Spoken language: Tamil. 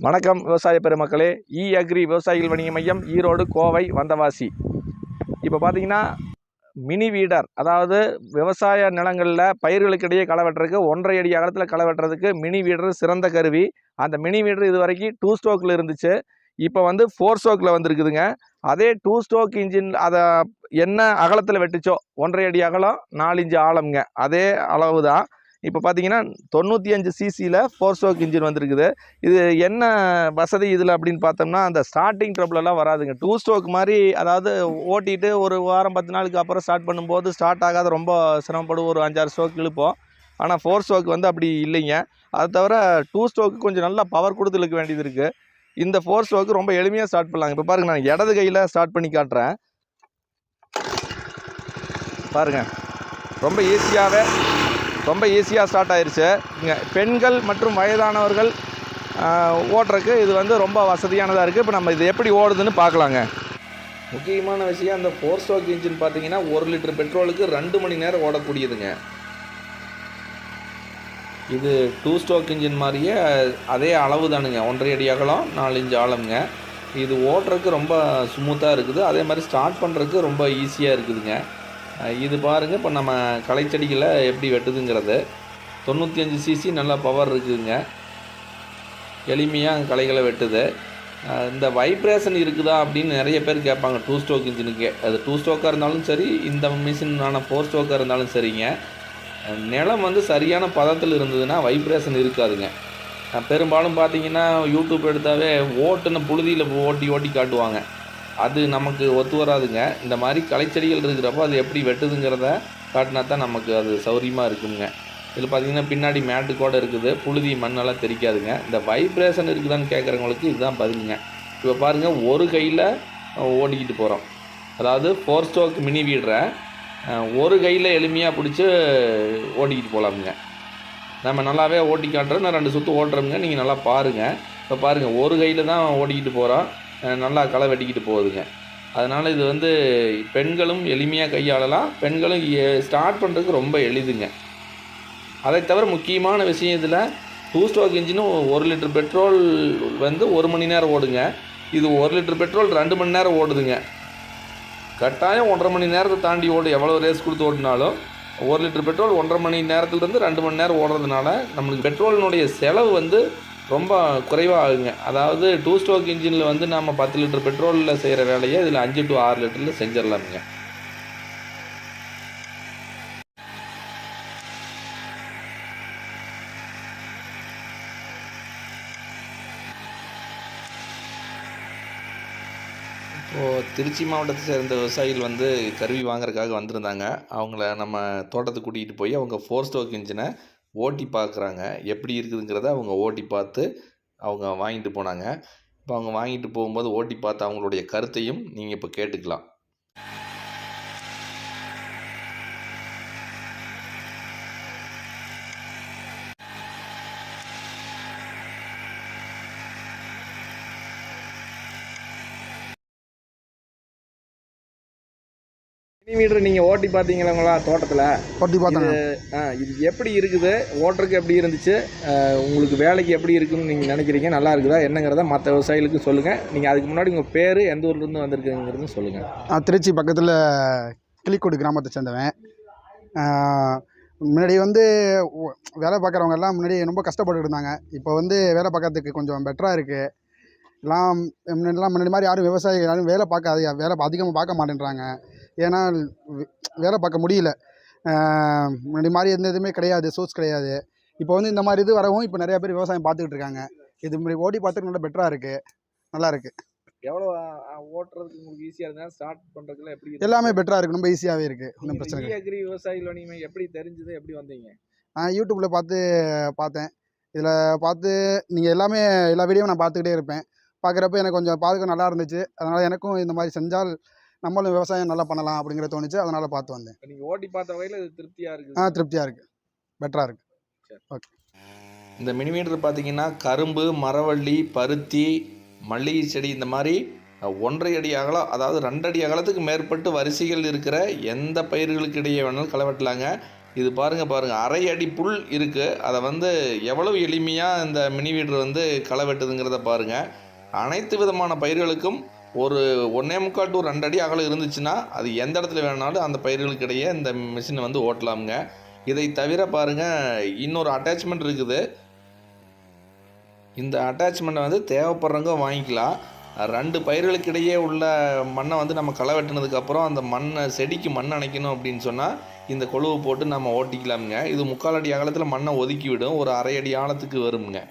வணக்கம் விவசாய பெருமக்களே. இ அக்ரி விவசாயிகள் வணிக மையம் ஈரோடு கோவை வந்தவாசி. இப்போ பார்த்தீங்கன்னா மினி வீடர் அதாவது விவசாய நிலங்களில் பயிர்களுக்கிடையே களை வெட்டுறதுக்கு ஒன்றரை அடி அகலத்தில் களை வெட்டுறதுக்கு மினி வீடர் சிறந்த கருவி. அந்த மினி வீடர் இது வரைக்கும் டூ ஸ்டோக்கில் இருந்துச்சு. இப்போ வந்து ஃபோர் ஸ்டோக்கில் வந்திருக்குதுங்க. அதே டூ ஸ்டோக் இன்ஜின் அதை என்ன அகலத்தில் வெட்டுச்சோ ஒன்றரை அடி அகலம் நாலு இன்ச்சு ஆழம்ங்க. அதே அளவு தான் இப்போ பார்த்தீங்கன்னா தொண்ணூற்றி அஞ்சு சிசியில் ஃபோர் ஸ்ட்ரோக் இன்ஜின் வந்திருக்குது. இது என்ன வசதி இதில் அப்படின்னு பார்த்தோம்னா அந்த ஸ்டார்டிங் ட்ரபிளெல்லாம் வராதுங்க. டூ ஸ்ட்ரோக் மாதிரி அதாவது ஓட்டிட்டு ஒரு வாரம் பத்து நாளுக்கு அப்புறம் ஸ்டார்ட் பண்ணும்போது ஸ்டார்ட் ஆகாத. ரொம்ப சிரமப்படும். ஒரு அஞ்சாறு ஸ்ட்ரோக் இழுப்போம். ஆனால் ஃபோர் ஸ்ட்ரோக் வந்து அப்படி இல்லைங்க. அது தவிர டூ ஸ்ட்ரோக்கு கொஞ்சம் நல்லா பவர் கொடுத்து இழுக்க வேண்டியது இருக்குது இந்த ஃபோர் ஸ்ட்ரோக்கு ரொம்ப எளிமையாக ஸ்டார்ட் பண்ணலாங்க. இப்போ பாருங்கள் நான் இடது கையில் ஸ்டார்ட் பண்ணி காட்டுறேன். பாருங்கள் ரொம்ப ஈஸியாகவே ரொம்ப ஈஸியாக ஸ்டார்ட் ஆயிடுச்சு இங்கே பெண்கள் மற்றும் வயதானவர்கள் ஓட்டுறக்கு இது வந்து ரொம்ப வசதியானதாக இருக்குது இப்போ நம்ம இது எப்படி ஓடுதுன்னு பார்க்கலாங்க. முக்கியமான விஷயம் அந்த ஃபோர் ஸ்ட்ரோக் இன்ஜின் பார்த்தீங்கன்னா ஒரு லிட்டர் பெட்ரோலுக்கு ரெண்டு மணி நேரம் ஓடக்கூடியதுங்க. இது டூ ஸ்ட்ரோக் இன்ஜின் மாதிரியே அதே அளவு தானுங்க ஒன்றரை அடி அகலம் நாலு இன்ச்சு ஆழம்ங்க. இது ஓட்டுறதுக்கு ரொம்ப ஸ்மூத்தாக இருக்குது. அதே மாதிரி ஸ்டார்ட் பண்ணுறதுக்கு ரொம்ப ஈஸியாக இருக்குதுங்க. இது பாருங்கள் இப்போ நம்ம களைச்செடிகளை எப்படி வெட்டுதுங்கிறது. தொண்ணூற்றி அஞ்சு சிசி நல்லா பவர் இருக்குதுங்க. எளிமையாக களைகளை வெட்டுது. இந்த வைப்ரேஷன் இருக்குதா அப்படின்னு நிறைய பேர் கேட்பாங்க. டூ ஸ்ட்ரோக் இன்ஜினுக்கு அது டூ ஸ்ட்ரோக்காக இருந்தாலும் சரி இந்த மிஷினான ஃபோர் ஸ்ட்ரோக்காக இருந்தாலும் சரிங்க. நிலம் வந்து சரியான பதத்தில் இருந்ததுன்னா வைப்ரேஷன் இருக்காதுங்க. பெரும்பாலும் பார்த்தீங்கன்னா யூடியூப் எடுத்தாவே ஓட்டுன்னு புழுதியில் ஓட்டி ஓட்டி காட்டுவாங்க. அது நமக்கு ஒத்து வராதுங்க. இந்த மாதிரி களைச்செடிகள் இருக்கிறப்போ அது எப்படி வெட்டுதுங்கிறத காட்டினா தான் நமக்கு அது சௌரியமாக இருக்குங்க. இதில் பார்த்தீங்கன்னா பின்னாடி மேட்டு கூட இருக்குது. புழுதி மண்ணெல்லாம் தெரிக்காதுங்க இந்த வைப்ரேஷன் இருக்குதான்னு கேட்குறவங்களுக்கு இதுதான் பதிலுங்க. இப்போ பாருங்கள் ஒரு கையில் ஓடிக்கிட்டு போகிறோம் அதாவது ஃபோர் ஸ்டோக் மினி வீடுற ஒரு கையில் எளிமையாக பிடிச்சி ஓட்டிக்கிட்டு போகலாமுங்க நம்ம நல்லாவே ஓட்டி காட்டுறோம். நான் ரெண்டு சுற்று ஓட்டுறோமுங்க. நீங்கள் நல்லா பாருங்கள் இப்போ பாருங்கள் ஒரு கையில் தான் ஓட்டிக்கிட்டு போகிறோம் நல்லா களை வெட்டிக்கிட்டு போகுதுங்க. அதனால் இது வந்து பெண்களும் எளிமையாக கையாளலாம். பெண்களும் ஸ்டார்ட் பண்ணுறதுக்கு ரொம்ப எளிதுங்க. அதை தவிர முக்கியமான விஷயம் இதில் டூ ஸ்ட்ரோக் இன்ஜினும் ஒரு லிட்டர் பெட்ரோல் வந்து ஒரு மணி நேரம் ஓடுங்க. இது ஒரு லிட்டர் பெட்ரோல் ரெண்டு மணி நேரம் ஓடுதுங்க. கட்டாயம் ஒன்றரை மணி நேரத்தை தாண்டி ஓடு எவ்வளோ ரேஸ் கொடுத்து ஓடினாலும். ஒரு லிட்டர் பெட்ரோல் ஒன்றரை மணி நேரத்துலேருந்து ரெண்டு மணி நேரம் ஓடுறதுனால நம்மளுக்கு பெட்ரோலினுடைய செலவு வந்து ரொம்ப குறைவாக ஆகுங்க அதாவது டூ ஸ்ட்ரோக் இன்ஜினில் வந்து நம்ம பத்து லிட்டர் பெட்ரோலில் செய்கிற வேலையை இதில் அஞ்சு டு ஆறு லிட்டரில் செஞ்சிடலாமுங்க. இப்போது திருச்சி மாவட்டத்தை சேர்ந்த விவசாயிகள் வந்து கருவி வாங்குறதுக்காக வந்திருந்தாங்க. அவங்கள நம்ம தோட்டத்துக்கு கூட்டிகிட்டு போய் அவங்க ஃபோர் ஸ்டோக் இன்ஜினை ஓட்டி பார்க்குறாங்க. எப்படி இருக்குதுங்கிறத அவங்க ஓட்டி பார்த்து அவங்க வாங்கிட்டு போனாங்க. இப்போ அவங்க வாங்கிட்டு போகும்போது ஓட்டி பார்த்து அவங்களுடைய கருத்தையும் நீங்கள் இப்போ கேட்டுக்கலாம். மீட்டர் நீங்கள் ஓட்டி பார்த்தீங்களா தோட்டத்தில்? ஒட்டி பார்த்தாங்க ஆ இது எப்படி இருக்குது? ஓட்டுறதுக்கு எப்படி இருந்துச்சு? உங்களுக்கு வேலைக்கு எப்படி இருக்குன்னு நீங்கள் நினைக்கிறீங்க? நல்லா இருக்குதா? என்னங்கிறத மற்ற விவசாயிகளுக்கு சொல்லுங்கள் நீங்கள் அதுக்கு முன்னாடி உங்கள் பேர் எந்த ஊர்லேருந்து வந்திருக்குங்கிறது சொல்லுங்கள் நான் திருச்சி பக்கத்தில் கிளிக்கோடு கிராமத்தை சேர்ந்தவன். முன்னாடி வந்து வேலை பார்க்குறவங்க எல்லாம் முன்னாடி ரொம்ப கஷ்டப்பட்டு இருந்தாங்க. இப்போ வந்து வேலை பார்க்கறதுக்கு கொஞ்சம் பெட்டராக இருக்குது எல்லாம் முன்னாடிலாம் முன்னாடி மாதிரி யாரும் விவசாயி யாரும் வேலை பார்க்காது வேலை அதிகமாக பார்க்க மாட்டேன்றாங்க. ஏன்னா வேலை பார்க்க முடியல. முன்னாடி மாதிரி எந்த இதுவுமே கிடையாது சோர்ஸ் கிடையாது. இப்போ வந்து இந்த மாதிரி இது வரவும் இப்போ நிறைய பேர் விவசாயம் பார்த்துக்கிட்டு இருக்காங்க. இது முன்னாடி ஓடி பார்த்துட்டு நல்லா பெட்டராக இருக்குது நல்லா இருக்குது எவ்வளோ ஓட்டுறதுக்கு உங்களுக்கு ஈஸியாக இருந்தால் ஸ்டார்ட் பண்ணுறதுக்குலாம் எப்படி எல்லாமே பெட்டராக இருக்குது ரொம்ப ஈஸியாகவே இருக்குது ஒன்றும் பிரச்சனை அக்ரி விவசாயிகள் வணிகம் எப்படி தெரிஞ்சது? எப்படி வந்தீங்க? நான் யூடியூப்பில் பார்த்து பார்த்தேன். இதில் பார்த்து நீங்கள் எல்லாமே எல்லா வீடியோவும் நான் பார்த்துக்கிட்டே இருப்பேன். பார்க்குறப்ப எனக்கு கொஞ்சம் பார்க்க நல்லா இருந்துச்சு. அதனால் எனக்கும் இந்த மாதிரி செஞ்சால் நம்மளும் விவசாயம் நல்லா பண்ணலாம் அப்படிங்கிற தோணுச்சு. அதனால் பார்த்து வந்தேன். நீங்கள் ஓட்டி பார்த்த வகையில் இது திருப்தியாக இருக்குது. ஆ திருப்தியாக இருக்குது பெட்டராக இருக்குது இந்த மினிமீட்டர் பார்த்தீங்கன்னா கரும்பு மரவள்ளி பருத்தி மல்லிகை செடி இந்த மாதிரி ஒன்றரை அடி அகலம் அதாவது ரெண்டு அடி அகலத்துக்கு மேற்பட்டு வரிசைகள் இருக்கிற எந்த பயிர்களுக்கு இடையே வேணாலும் களை வெட்டலாங்க இது பாருங்கள் பாருங்கள் அரை அடி புல் இருக்குது அதை வந்து எவ்வளவு எளிமையாக இந்த மினி வீடர் வந்து களை வெட்டுதுங்கிறத பாருங்கள் அனைத்து விதமான பயிர்களுக்கும் ஒரு ஒன்றே முக்கால் டு ரெண்டு அடி அகலம் இருந்துச்சுன்னா அது எந்த இடத்துல வேணாலும் அந்த பயிர்களுக்கு இடையே இந்த மிஷினை வந்து ஓட்டலாமுங்க. இதை தவிர பாருங்கள் இன்னொரு அட்டாச்மெண்ட் இருக்குது. இந்த அட்டாச்மெண்ட்டை வந்து தேவைப்படுறவங்க வாங்கிக்கலாம். ரெண்டு பயிர்களுக்கு இடையே உள்ள மண்ணை வந்து நம்ம களை வெட்டினதுக்கப்புறம் அந்த மண்ணை செடிக்கு மண் அணைக்கணும் அப்படின்னு சொன்னால் இந்த கொழுவு போட்டு நம்ம ஓட்டிக்கலாமுங்க. இது முக்கால் அடி அகலத்தில் மண்ணை ஒதுக்கி விடும். ஒரு அரை அடி ஆழத்துக்கு வருமுங்க.